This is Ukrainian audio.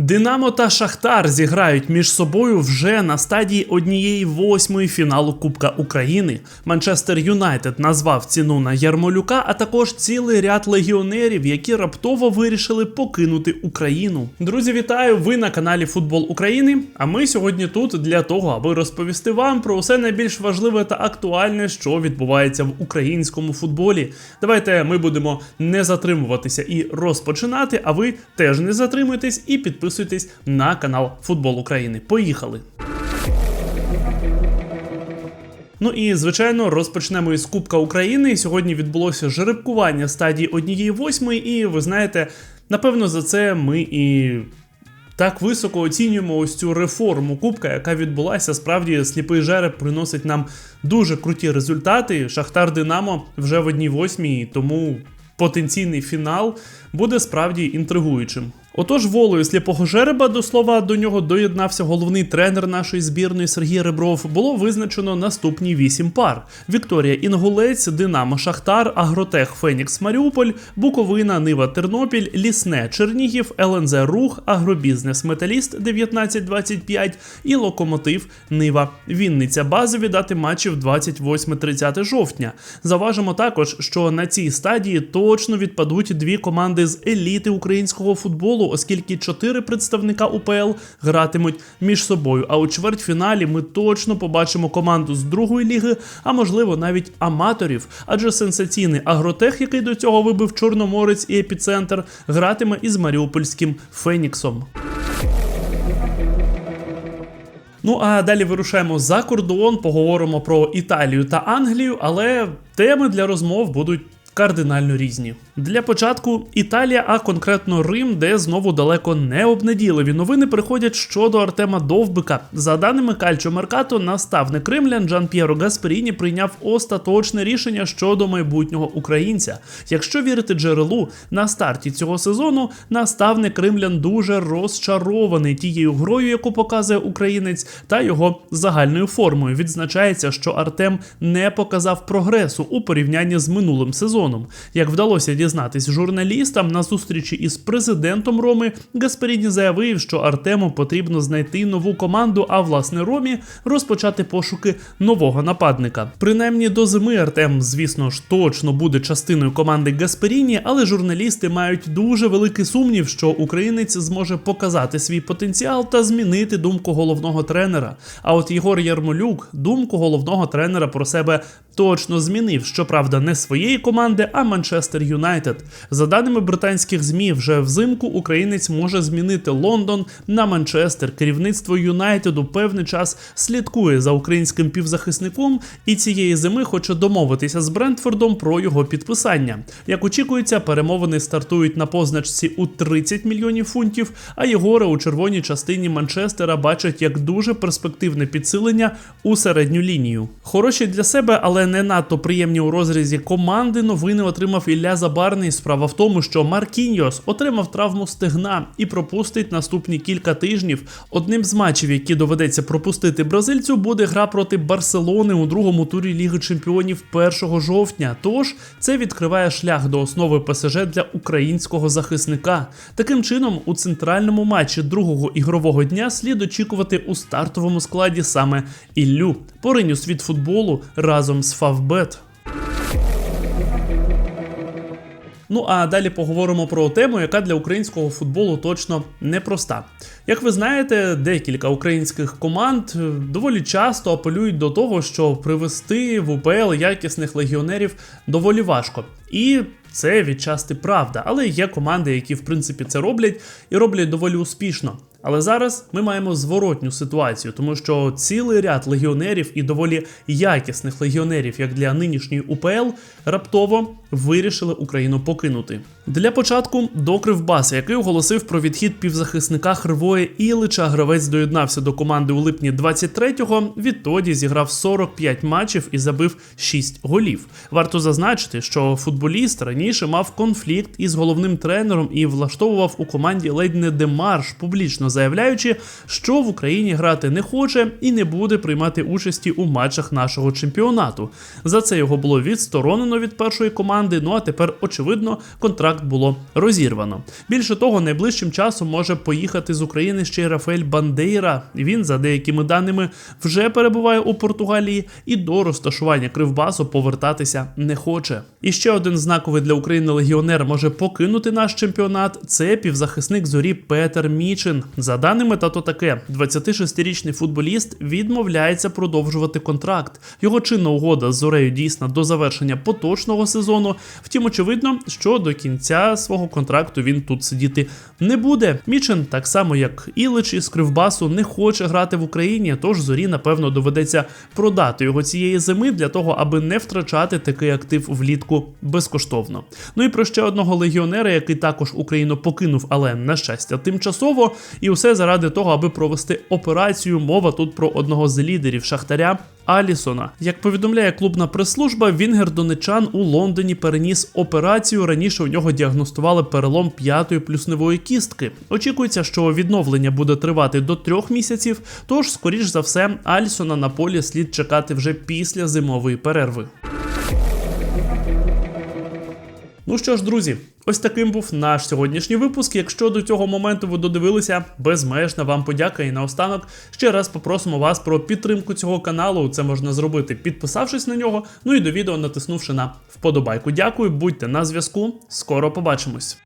Динамо та Шахтар зіграють між собою вже на стадії однієї восьмої фіналу Кубка України. Манчестер Юнайтед назвав ціну на Ярмолюка, а також цілий ряд легіонерів, які раптово вирішили покинути Україну. Друзі, вітаю! Ви на каналі Футбол України. А ми сьогодні тут для того, аби розповісти вам про усе найбільш важливе та актуальне, що відбувається в українському футболі. Давайте ми будемо не затримуватися і розпочинати. А ви теж не затримуйтесь і підписуйтесь на канал Футбол України. Поїхали! Ну і звичайно розпочнемо із Кубка України. Сьогодні відбулося жеребкування стадії однієї восьмої, і ви знаєте, напевно, за це ми і. Так високо оцінюємо ось цю реформу Кубка, яка відбулася. Справді сліпий жереб приносить нам дуже круті результати. Шахтар Динамо вже в одній восьмій, тому потенційний фінал буде справді інтригуючим. Отож, волею сліпого жереба, до слова, до нього доєднався головний тренер нашої збірної Сергій Ребров. Було визначено наступні вісім пар: Вікторія Інгулець, Динамо Шахтар, Агротех Фенікс Маріуполь, Буковина, Нива Тернопіль, Лісне Чернігів, ЛНЗ Рух, Агробізнес Металіст 1925 і Локомотив Нива Вінниця. Базові дати матчів 28-30 жовтня. Заважимо також, що на цій стадії точно відпадуть дві команди з еліти українського футболу оскільки чотири представника УПЛ гратимуть між собою. А у чвертьфіналі ми точно побачимо команду з другої ліги, а можливо навіть аматорів. Адже сенсаційний агротех, який до цього вибив Чорноморець і епіцентр, гратиме із Маріупольським Феніксом. Ну а далі вирушаємо за кордон, поговоримо про Італію та Англію, але теми для розмов будуть кардинально різні. Для початку Італія, а конкретно Рим, де знову далеко не обнадійливі новини приходять щодо Артема Довбика. За даними Кальчо Меркато, наставник римлян Джан П'єро Гасперіні прийняв остаточне рішення щодо майбутнього українця. Якщо вірити джерелу, на старті цього сезону наставник римлян дуже розчарований тією грою, яку показує українець, та його загальною формою. Відзначається, що Артем не показав прогресу у порівнянні з минулим сезоном. Як вдалося дізнатись журналістам на зустрічі із президентом Роми, Гасперіні заявив, що Артему потрібно знайти нову команду, а власне Ромі розпочати пошуки нового нападника. Принаймні до зими Артем, звісно ж, точно буде частиною команди Гасперіні, але журналісти мають дуже великий сумнів, що українець зможе показати свій потенціал та змінити думку головного тренера. А от Єгор Ярмолюк думку головного тренера про себе точно змінив. Щоправда, не своєї команди, а Манчестер Юнайтед. За даними британських змі, вже взимку українець може змінити Лондон на Манчестер. Керівництво Юнайтеду певний час слідкує за українським півзахисником і цієї зими хоче домовитися з Брентфордом про його підписання. Як очікується, перемовини стартують на позначці у 30 мільйонів фунтів. А Єгора у червоній частині Манчестера бачать як дуже перспективне підсилення у середню лінію. Хороші для себе, але не надто приємні у розрізі команди. Новини отримав Ілля Забарний. Справа в тому, що Маркіньос отримав травму стегна і пропустить наступні кілька тижнів. Одним з матчів, які доведеться пропустити бразильцю, буде гра проти Барселони у другому турі Ліги Чемпіонів 1 жовтня. Тож це відкриває шлях до основи ПСЖ для українського захисника. Таким чином, у центральному матчі другого ігрового дня слід очікувати у стартовому складі саме Іллю. Поринь у світ футболу разом з Фавбет. Ну а далі поговоримо про тему, яка для українського футболу точно непроста. Як ви знаєте, декілька українських команд доволі часто апелюють до того, що привести в УПЛ якісних легіонерів доволі важко. І це відчасти правда, але є команди, які в принципі це роблять і роблять доволі успішно. Але зараз ми маємо зворотню ситуацію, тому що цілий ряд легіонерів і доволі якісних легіонерів, як для нинішньої УПЛ, раптово вирішили Україну покинути. Для початку до Кривбаса, який оголосив про відхід півзахисника Хривої Ілича, гравець доєднався до команди у липні 23-го. Відтоді зіграв 45 матчів і забив 6 голів. Варто зазначити, що футболіст раніше мав конфлікт із головним тренером і влаштовував у команді ледь не демарш, публічно заявляючи, що в Україні грати не хоче і не буде приймати участі у матчах нашого чемпіонату. За це його було відсторонено від першої команди. Ну а тепер, очевидно, контракт було розірвано. Більше того, найближчим часом може поїхати з України ще й Рафаель Бандейра. Він, за деякими даними, вже перебуває у Португалії і до розташування Кривбасу повертатися не хоче. І ще один знаковий для України легіонер може покинути наш чемпіонат. Це півзахисник зорі Петер Мічин. За даними тато таке, 26-річний футболіст відмовляється продовжувати контракт. Його чинна угода з зорею дійсна до завершення поточного сезону. Втім, очевидно, що до кінця свого контракту він тут сидіти не буде. Мічин, так само як Ілич із Кривбасу, не хоче грати в Україні, тож зорі, напевно, доведеться продати його цієї зими для того, аби не втрачати такий актив влітку безкоштовно. Ну і про ще одного легіонера, який також Україну покинув, але на щастя, тимчасово, усе заради того, аби провести операцію. Мова тут про одного з лідерів Шахтаря. Алісона, як повідомляє клубна прес-служба, Вінгер Донечан у Лондоні переніс операцію. Раніше у нього діагностували перелом п'ятої плюсневої кістки. Очікується, що відновлення буде тривати до трьох місяців. Тож, скоріш за все, Алісона на полі слід чекати вже після зимової перерви. Ну що ж, друзі, ось таким був наш сьогоднішній випуск. Якщо до цього моменту ви додивилися, безмежна вам подяка. І наостанок ще раз попросимо вас про підтримку цього каналу. Це можна зробити, підписавшись на нього. Ну і до відео натиснувши на вподобайку. Дякую, будьте на зв'язку. Скоро побачимось.